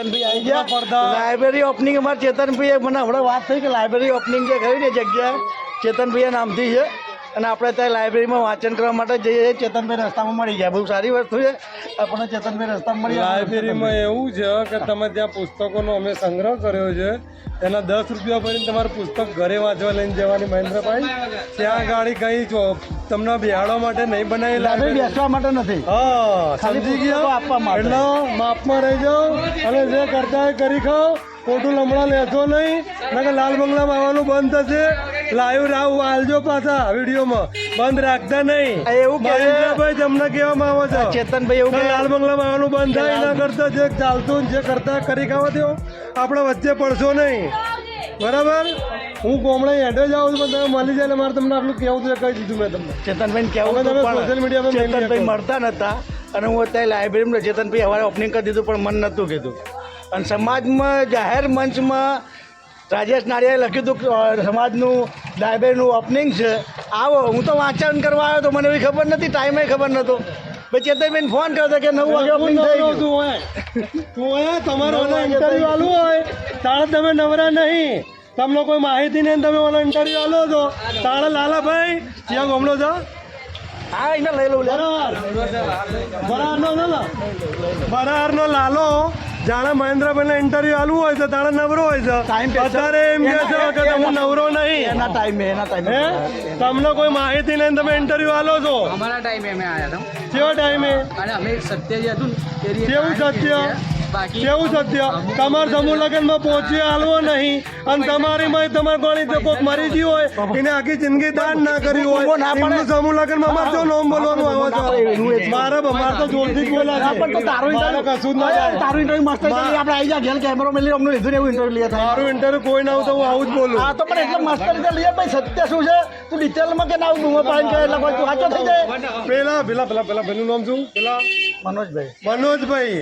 ચેતનભાઈ આવી ગયા પડદા. લાઇબ્રેરી ઓપનિંગ અમારે ચેતનભાઈ મને હમણાં વાત થઈ કે લાઇબ્રેરી ઓપનિંગ જે કરી ને જગ્યા ચેતનભાઈ નામથી છે અને આપણે ત્યાં લાઇબ્રેરીમાં વાંચન કરવા માટે જઈએ ચેતનભાઈ રસ્તામાં મળી ગયા. બહુ સારી વસ્તુ છે. આપણને ચેતનભાઈ રસ્તામાં મળી. લાઇબ્રેરીમાં એવું છે કે તમે ત્યાં પુસ્તકોનો અમે સંગ્રહ કર્યો છે એના દસ રૂપિયા ભરીને તમારું પુસ્તક ઘરે વાંચવા લઈને જવાની મહેન્દ્રભાઈ ત્યાં ગાડી કઈ જો તમને બિહાડવા માટે નહીં બનાવી લાઇબ્રેરી બેસવા માટે નથી. હા સમજી ગયા? આપવા માટે. એટલે માપમાં રહી જાઓ અને જે કરતા કરી ખાઓ. ખોટું હમણાં લેશો નહીં નકર લાલ બંગલામાં આવવાનું બંધ થશે. લાઈવ રાવ આલજો પાછા વિડીયોમાં. બંધ રાખતા નહીં. એવું ભાઈ તમને કહેવામાં આવે છે? ચેતનભાઈ એવું લાલ બંગલામાં આવવાનું બંધ થાય એના કરતા જે ચાલતું ને જે કરતા કરી ખાવા દો આપણે વચ્ચે પડશો નહીં. બરાબર? હું કોમળે હેઠે જાઉં છું પણ તમે મળી જાય મારે તમને આટલું કહેવું છે કહી દીધું મેં તમને. ચેતનભાઈ કેવું તમે સોશિયલ media પર ચેતનભાઈ મળતા નતા અને હું અત્યારે લાઇબ્રેરીમાં ચેતનભાઈ હવારે ઓપનિંગ કરી દીધું પણ મન નહોતું કીધું. અને સમાજમાં જાહેર મંચમાં રાજેશ નાડિયાએ લખ્યું હતું સમાજનું લાઇબ્રેરીનું ઓપનિંગ છે. આવો હું તો વાંચન કરવા આવ્યો તો મને એવી ખબર નથી ટાઈમે ખબર નહોતો. પછી ચેતનભાઈને ફોન કર્યો હતો કે નવું વાગે ઓપનિંગ થઈ ગયું. છું હોય. તું હોય તમારે ઇન્ટરવ્યુ આલવું હોય. તાણે તમે નવરા નહીં. તમને કોઈ માહિતી નહીં તમે ઓલો ઇન્ટરવ્યુ આલો છો તાણે લાલાભાઈ ત્યાં ગમલો છો? હા એને લઈ લઉં બરાબર. બરારનો લાલો? જાણે મહેન્દ્રભાઈને ઇન્ટરવ્યુ આલવું હોય છે તાણે નવરો હોય છે. ટાઈમ અત્યારે એમ કે છે કે હું નવરો નહીં. એના ટાઈમે એના ટાઈમે તમને કોઈ માહિતી નહીં તમે ઇન્ટરવ્યુ આલો છો. અમારા ટાઈમે અમે આવ્યા હતા. કેવા ટાઈમે અને અમે સત્ય જે હતું કેવું સત્ય? કેવું સત્ય? તમારે સમૂહ લગ્નમાં પહોંચી હાલવો નહીં. અને તમારી માં તમારે કોણી તે કોક મરી ગયું હોય એને આખી જિંદગી દાન ના કરી હોય. એમનું સમૂહ લગ્નમાં મારે જો નોમ બોલવાનું આવો છો. મારે મારે તો જોરથી જ બોલા છે. તારું મારે કશું ના થાય. તારું ઇન્ટરવ્યુ મસ્ત છે. આપણે આવી જા ઘેર કેમેરો મેલી અમને લીધું એવું ઇન્ટરવ્યુ લે થાય. મારું ઇન્ટરવ્યુ કોઈ ના તો હું આવું જ બોલું. હા તો પણ એટલે મસ્ત રીતે લઈએ. ભાઈ સત્ય શું છે? તું ડિટેલમાં કે ના બૂમો પાડીને કહે એટલે કોઈ તું સાચો થઈ જાય. પેલા પેલા પેલા પેલા પેલું નામ શું? પેલા? મનોજભાઈ. મનોજભાઈ.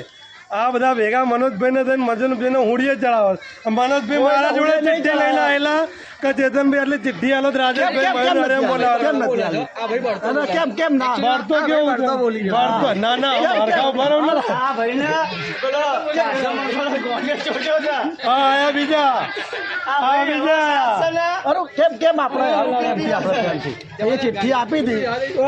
આ બધા ભેગા મનોજભાઈ ને થઈને મજનભાઈ ને હુડીએ ચડાવે મનોજભાઈ મારા જોડે ચિઠ્ઠી લઈને આવેલા. કે ચેતનભાઈ એટલે ચિઠ્ઠી આલો કેમ રાજેશભાઈ કેમ કેમ મારે એમ નથી બોલાવે? આલી? કેમ નથી આલી? અરે કેમ કેમ ના? ભરતો કેવું ભરતો ના ના ભરખાવ બરાબર હા હા આયા બીજા. આ બીજા. અરે કેમ કેમ આપણે? આપણે એ ચિઠ્ઠી આપી હતી.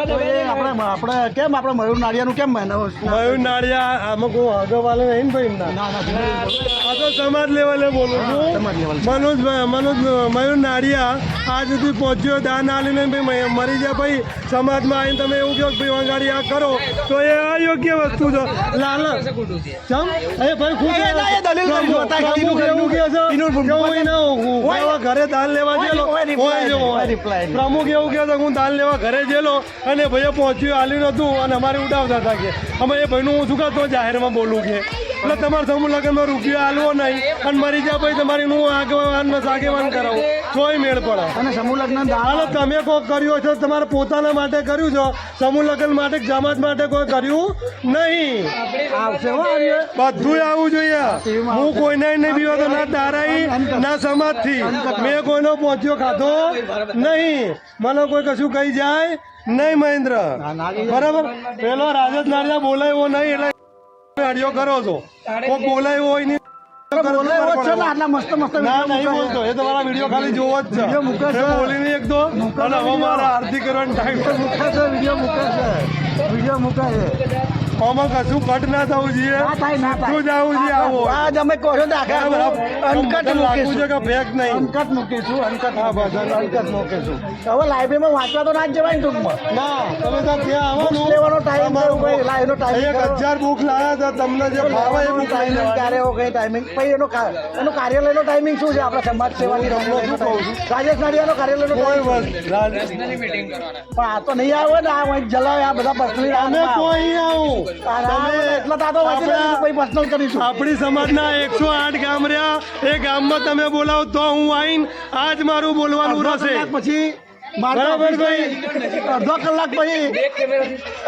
તો એ આપણે આપણે કેમ આપણે મયુર નાળિયાનું કેમ મહેનત મયુર નાળિયા આમાં કોઈ આગળ નહીં ને ભાઈ ના ના ના. આ તો સમાજ લેવલે બોલું છું. મનોજ મનોજ મયુર નાડિયા આ સુધી પહોંચ્યો દાન આલીને મરી જાય ભાઈ સમાજમાં આવીને તમે એવું કહો ભાઈ વંગાડી આ કરો તો એ અયોગ્ય વસ્તુ છે. લાલ ચમ? એ ભાઈ એ દલીલ એવું કહે છે કે હું ઘરે દાન લેવા ગયેલો. પ્રમુખ એવું કહે છે હું દાન લેવા ઘરે ગયેલો અને ભાઈએ પહોંચ્યું આલ્યું નતું અને અમારે ઉડાવતા હતા કે અમે એ ભાઈનું હું શું કાં તો જાહેરમાં બોલું કે. એટલે તમારે સમૂહ લગ્નમાં રૂપિયો આલવો નહીં અને મરી જાય પછી તમારી હું આગેવાન સાગેવાન કરાવું. તોય મેળ પડે. અને સમૂહ લગ્ન દાન તમે કોઈ કર્યું છો તમારે પોતાના માટે કર્યું છો. સમૂહ લગ્ન માટે સમાજ માટે કોઈ કર્યું નહીં. બધું આવવું જોઈએ. હું કોઈને નહીં પીવાતો ના તારાઈ ના સમાજથી. મેં કોઈનો પહોંચ્યો ખાધો નહીં. મને કોઈ કશું કહી જાય નહીં મહેન્દ્ર. બરાબર? પેલો રાજત નારિયા બોલાયો નહીં એટલે અડિયો કરો છો. કોઈ બોલાયો હોય નહીં આટલા મસ્ત મસ્ત ના નહીં બોલતો એ તમારા વીડિયો ખાલી જોવો જ છે વીડિયો મૂકે છે. બોલી નહીં એક તો અને હવે વીડિયો. આરતી કરવાનો ટાઈમ. મૂકે છે વીડિયો મૂકે છે વીડિયો મૂકે છે આમાં કશું કટ ના થવું જોઈએ. શું જવું જોઈએ આવો. આજ અમે કહો છો ને આખા અનકટ લાગવું છે મૂકીશું કે ફેક નહીં. અનકટ મૂકીશું અનકટ હા, બસ, અનકટ મૂકીશું. હવે લાઇબ્રેરીમાં વાંચવા તો ના જ જવાય ટૂંકમાં. ના તમે તો ત્યાં આવવાનું લેવાનો ટાઈમ ભાઈ લાઈવનો ટાઈમ એક હજાર બુક લાવ્યા હતા તમને જે ફાવે એ બુક લઈ. ક્યારે એવો કઈ ટાઈમિંગ પછી એનો એનો કાર્યાલયનો ટાઈમિંગ શું છે? આપણા સમાજ સેવાની હું તમને શું કહું છું? રાજેશ નાડિયાનો કાર્યાલયનો પણ આ તો નહીં આવે ને આ જલાવે આ બધા પર્સનલ અમે કોઈ આવું. આપણા- સમાજના એકસો આઠ ગામ રહ્યા એ ગામમાં તમે બોલાવો તો હું આવીને આજ મારું બોલવાનું રહેશે. પછી બરાબર ભાઈ. અડધો કલાક પછી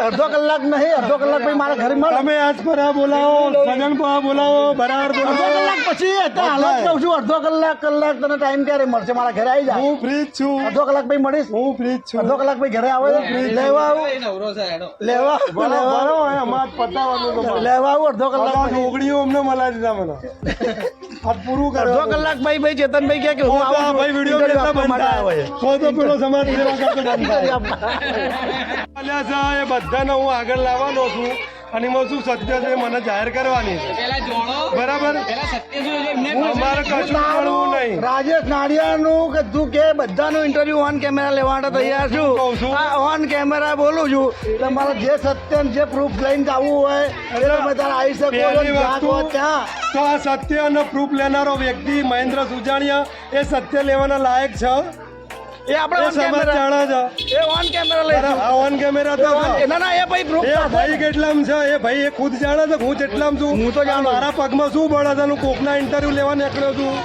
અડધો કલાક નહીં અડધો કલાક પછી મારા ઘરે મળે. તમે આજ પર આ બોલાવો સગન પર બોલાવો બરાબર અડધો કલાક પછી હાલ જ કહું છું અડધો કલાક કલાક તને ટાઈમ ક્યારે મળશે? મારા ઘરે આવી જાય હું ફ્રી છું. અડધો કલાક પછી મળીશ. હું ફ્રી છું. અડધો કલાક પછી ઘરે આવે. લેવા આવું. લેવા. લેવા અમારે પતાવવાનું લેવા આવું અડધો કલાક ઓગણીઓ અમને મલાઈ દીધા મને. પૂરું અડધો કલાક ભાઈ ભાઈ ચેતનભાઈ કહે કે હું આવું ભાઈ વીડિયો માટે બનતા આવ્યો તો તો પેલો સમાજ સેવા કરતો બંધ અલ્યા સાહેબ, એ બધાને હું આગળ લાવવાનો છું. અને એમાં શું સત્ય છે મને જાહેર કરવાની છે. બરાબર? અમારે કશું કરવું નહીં. રાજેશ નાડિયાનું કે તું કે બધાનું ઇન્ટરવ્યુ ઓન કેમેરા લેવા માટે તૈયાર છું. છું છું. આ ઓન કેમેરા બોલું છું. તમારે જે સત્ય જે પ્રૂફ લઈને જવું હોય એટલે તમે તારે આવી શકો ત્યાં. તો આ સત્ય અને પ્રૂફ લેનારો વ્યક્તિ મહેન્દ્ર સુજાણિયા એ સત્ય લેવાના લાયક છે. એ આપણે ઓન કેમેરા જાણે છે. એ ઓન કેમેરા લઈ આ ઓન કેમેરા તો ના ના એ ભાઈ પ્રૂફ એ ભાઈ કેટલામ છે? એ ભાઈ એ ખુદ જાણે છે હું જેટલામ છું. હું તો જાણું. મારા પગમાં શું બળે છે? હું કોકના ઇન્ટરવ્યુ લેવા નીકળ્યો છું.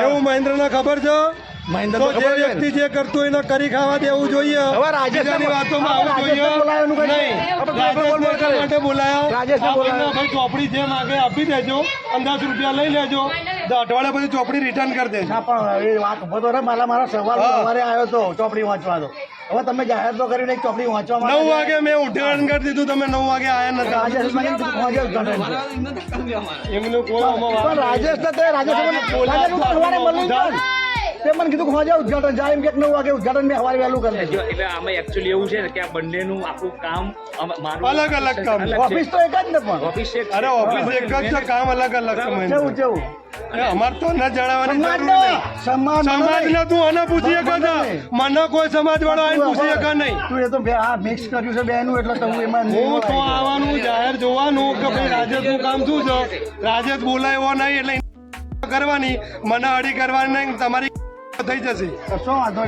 એવું મહેન્દ્રને ખબર છે? મહેન્દ્ર જે ને. વ્યક્તિ જે કરતું એને કરી ખાવા દેવું જોઈએ. હવે બોલ- વાતોમાં આવવું જોઈએ રાજેશને બોલાવવાનું કઈ નહીં આપણે રાજેશને બોલ- બોલ એટલા કરે. માટે બોલાયા. રાજેશને આ ભાઈને બોલાયા. ભાઈ ચોપડી જે માગે આપી દેજો. અંદાજ રૂપિયા લઈ લેજો. તો અઠવાડિયા પછી ચોપડી રિટર્ન કરી દેજો. ના પણ એ વાત ઊભો રે મારા મારા સવાલ હા. સવારે આવ્યો તો ચોપડી વાંચવા તો હવે તમે જાહેર તો કરીને એક ચોપડી વાંચવા નવ વાગે મેં ઉઠાણ કરી દીધું. તમે નવ વાગે આયા નથી. રાજેશ રાજેશ હું તો મને કીધું કે વાંચે ઉદઘાટન જાય એમ કે નવ વાગે ઉદઘાટન મેં સવારે વહેલું કરી જો એટલે આમાં એકચ્યુઅલી એવું છે ને કે આ બંનેનું આખું કામ મારું અલગ અલગ કામ. ઓફિસ તો એક જ ને પણ. ઓફિસ એક અરે ઓફિસ એક જ છે કામ અલગ અલગ સમય. કેવું કેવું અમાર તો ન જણાવવાની સમાજ સમાજ સમાજ ને તું આને પૂછી શકે છે મને કોઈ સમાજ વાળો આવીને પૂછી શકે નહીં. તું એ તો આ મિક્સ કર્યું છે બેનું એટલે તો એમાં હું તો આવવાનું જાહેર જોવાનું કે ભાઈ રાજેશનું કામ શું છે? રાજેશ બોલાયો નહીં એટલે કરવાની. મને અડી કરવાની નહીં તમારી થઈ જશે.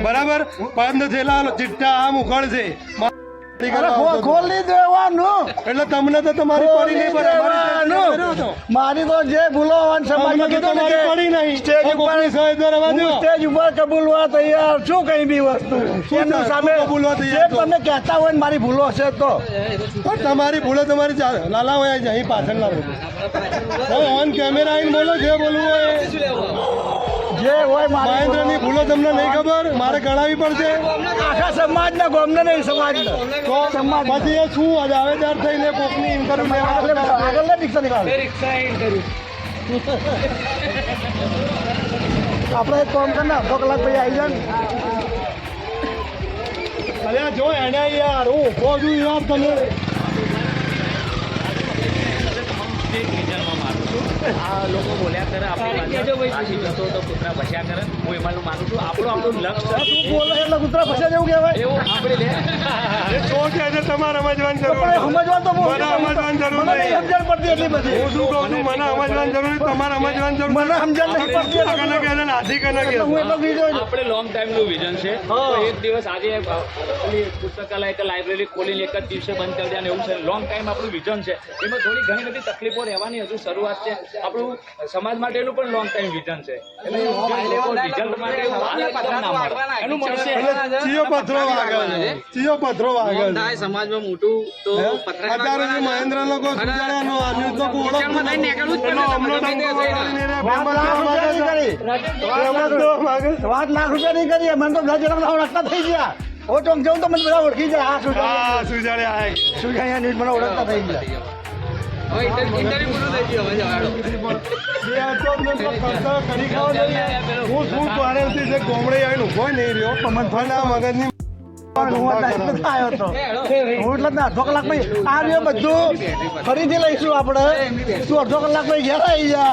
બરાબર બંધ થયેલા ચિટ્ટા આમ દેવાનું એટલે તમને તો તમારી પડી નહીં. મારી તો જે ભૂલો કીધું તમારી પડી નહીં સ્ટેજ ઉપર. સ્ટેજ ઉપર કબૂલવા તૈયાર છું કઈ બી વસ્તુ એનું સામે કબૂલવા તૈયાર છો? તમે કહેતા હોય ને મારી ભૂલો હશે તો પણ તમારી ભૂલો તમારી લાલા હોય છે, અહીં પાછળ ઓન કેમેરા આવીને બોલો જે બોલવું હોય. જે હોય મારી મહેન્દ્રની ભૂલો તમને નહીં ખબર? મારે ગણાવી પડશે આખા સમાજને ગોમને નહીં સમાજને. તો સમાજ પછી એ શું? દાવેદાર થઈને કોકની ઇન્ટરવ્યુ આગળ રિક્ષા નીકાળ. આપણે એક કામ કરીને અડધો કલાક પછી આવી જાય અરે જો એને યાર હું ઊભો છું યાર તમે આ લોકો બોલ્યા કરે આપણી જતો તો ભસ્યા કરે. હું એમાં માનું છું. આપણું આપણું લક્ષ્ય તું બોલે એટલે કૂતરા ફસે જેવું કહેવાય. એવું આપણે લે. શું કહે છે તમારે સમજવાની જરૂર પણ એ સમજવાનું તો મને સમજવાની જરૂર નહીં નહીં સમજણ પડતી એટલી બધી. હું શું કહું છું મને સમજવાની જરૂર નહીં તમારે સમજવાની જરૂર મને સમજણ નહીં પડતી કને કહે છે કને કહે હું એટલો બીજો આપણે લોંગ ટાઈમનું વિઝન છે. એક દિવસ આજે પુસ્તકાલય કે લાઇબ્રેરી ખોલીને એક જ દિવસે બંધ કરી દેવાનું એવું છે. લોંગ ટાઈમ આપણું વિઝન છે. એમાં થોડી ઘણી બધી તકલીફો રહેવાની હજુ શરૂઆત છે. આપણું સમાજ માટેનું પણ લોંગ ટાઈમ વિઝન છે. એટલે રિઝલ્ટ માટે હાલ એકદમ ના મળે. એનું મળશે. ચિયો પથરો વાગે ચિયો પથરો વાગે થાય સમાજમાં મોટું તો અત્યારે જે મહેન્દ્ર લોકો સુધાર્યાનો આ ન્યૂઝ લોકો ઓળખતું નીકળવું જ પડે એનો ને, હમણાં ગમે તે ડંકો થઈ વગાડીને એને વાત લાખ રૂપિયા નહીં રૂપિયાની છે. કરી. ફેમસ થવા માંગે છે. વાત લાખ રૂપિયાની કરી. મને તો બધા ઓળખતા થઈ ગયા. ઓ ચોક જવું તો મને બધા ઓળખી જાય. આ ન્યૂઝ મને ઓળખતા થઈ ગયા. હું શું પારેલથી છે ગોમડે આવીને ઊભો નહીં રહ્યો પણ મને થોડા મગજની પણ હું એટલે જ આવ્યો હતો હું એટલે જ ના અડધો કલાક પછી આ બધું. ફરીથી લઈશું આપણે. તું અડધો કલાક પછી ઘેર આવી જા.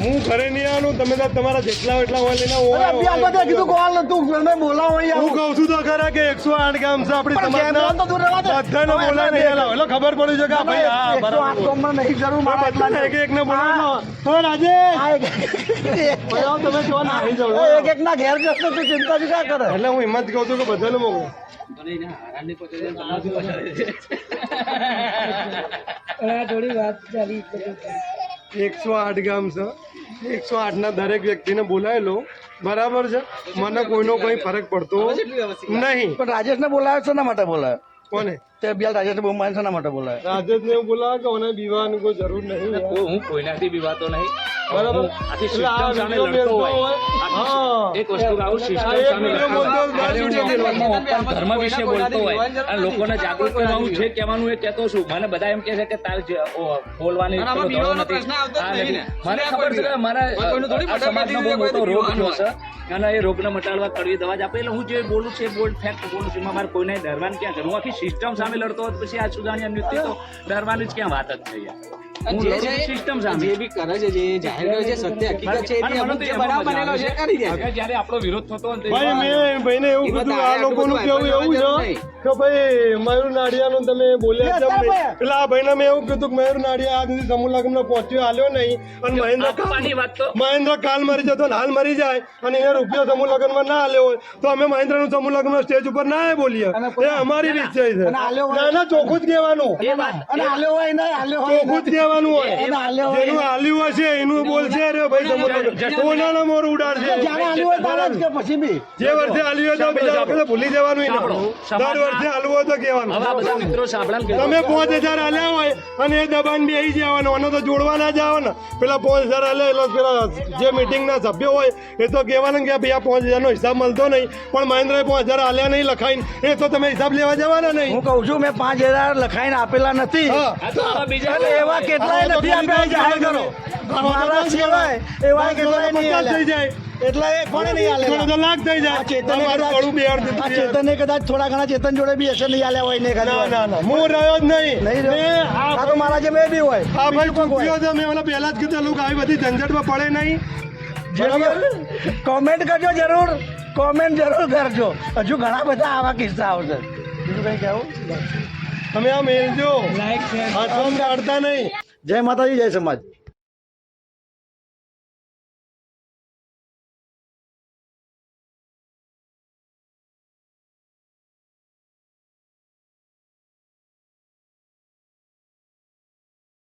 હું ઘરે નહીં આવવાનું તમે તો તમારા જેટલા એટલા હોય લઈને અરે બધા કીધું કોલ નતું મને બોલાવો હું કહું છું તો ખરા કે એકસો આઠ ગામ છે આપણી પણ સમાજના. તો દૂર રહેવા દે. બધાને બોલાવી નહીં એટલે એટલે ખબર પડી છે કે આ ભાઈ હા બરાબર. આઠમાં નહીં જરૂર મારા બધાને એક એક ને બોલાવો. તો રાજેશ! બોલાવો તમે જો ના આવી જાઓ. એક એક ના ઘેર જશો તો ચિંતા જ ક્યાં કરે? એટલે હું હિંમત કહું છું કે બધાને મોકલો એકસો આઠ ગામ છે. એકસો આઠના દરેક વ્યક્તિને બોલાયેલો બરાબર છે? મને કોઈનો કોઈ ફરક પડતો નહીં. પણ રાજેશને બોલાવ્યો ના માટે બોલાવ્યો કોને? તે બિયાલ રાજેશને બહુ માન શેના માટે બોલાવ્યો રાજેશને એવું બોલાવે કે મને બીવાની કોઈ જરૂર નહીં. હું કોઈનાથી બીવાતો નહીં. બરાબર. સિસ્ટમ સામે લડતો હોય. એક વસ્તુ સિસ્ટમ સામે ધર્મ વિશે બોલતો હોય. અને લોકોને જાગૃત કરવા હું જે કહેવાનું એ કહેતો છું. મને બધા એમ કહે છે કે તાર બોલવાની નથી. મને ખબર છે કે મારા સમાજનો બહુ મોટો રોગ થયો છે. અને એ રોગને મટાડવા કડવી દવા જ આપે. એટલે હું જે બોલું છું એ બોલ ફેક્ટ બોલું છું. એમાં મારે કોઈને ડરવાનું ક્યાં કરું આખી સિસ્ટમ સામે લડતો હોત પછી આ સુદાણી નૃત્ય તો ડરવાની જ ક્યાં વાત જ થઈ હું સિસ્ટમ સામે. જે બી કરે છે જે જાહેર કરે સત્ય હકીકત છે અને અમુક જે બનાવ બનેલો છે છે. કરી દે. જ્યારે આપણો વિરોધ થતો હોય ને તો ભાઈ મેં ભાઈને એવું કીધું આ લોકોનું કેવું એવું છે કે ભાઈ મયુર નાડિયાનું તમે બોલ્યા છે એટલે ભાઈને મેં એવું કીધું કે મયુર નાડિયા આજ સુધી સમૂહ લગ્ન પહોંચ્યો હાલ્યો નહીં. અને મહેન્દ્ર આપવાની વાત તો. મહેન્દ્ર કાલ મરી જતો ને હાલ મરી જાય અને એને રૂપિયો સમૂહ લગ્નમાં ના હાલ્યો હોય તો અમે મહેન્દ્રનું સમૂહ લગ્ન સ્ટેજ ઉપર ના બોલીએ. એ અમારી રીત છે ના ના ચોખ્ખું જ કહેવાનું. ચોખ્ખું જ કહેવાનું હોય. એને હોય. જેનું હાલ્યું હશે એનું બોલશે રે ભાઈ સમૂહ કોનાનો મોર ઉડાડશે? જ્યારે આલ્યો જ કે પછી બી. જે વર્ષે આલ્યો તો બીજા વખતે ભૂલી જવાનું નહીં. દર વર્ષે આલવો તો કહેવાનું. હવે બધા મિત્રો સાંભળા તમે પાંચ હજાર આલ્યા હોય અને એ દબાણ બેસી જવાનું. આનો તો જોડવા ના જાવ ને પેલા પાંચ હજાર આલ્યા એટલે પેલા જે મિટિંગના સભ્યો હોય એ તો કહેવાનું કે ભાઈ આ હજાર નો હિસાબ મળતો નહીં. પણ મહેન્દ્રએ પાંચ હજાર આલ્યા નહીં લખાઈને. એ તો તમે હિસાબ લેવા જવાના નહીં. હું કહું છું મેં પાંચ હજાર લખાઈને આપેલા નથી. તો બીજા એવા કેટલાય નથી આપ્યા જાહેર કરો. એવા કેટલાય નહીં થઈ જાય. એટલે એ કોણે નહીં થોડો લાખ થઈ જાય. ચેતને તમારું કદાચ- આ દીધું કદાચ થોડા ઘણા ચેતન જોડે બી હશે નહીં આલ્યા હોય ને ના ના ના. હું રહ્યો જ નહીં. નહીં રહ્યો. આ આ તો મારા જે મેં બી હોય. હા ભાઈ કોઈ હોય. મેં ઓલા પહેલા જ કીધું લોકો આવી બધી ઝંઝટમાં પડે નહીં. કોમેન્ટ કરજો જરૂર. કોમેન્ટ જરૂર કરજો. હજુ ઘણા બધા આવા કિસ્સા આવશે. બીજું કઈ કહેવું? તમે આ મેલજો. નહીં. જય માતાજી જય સમાજ.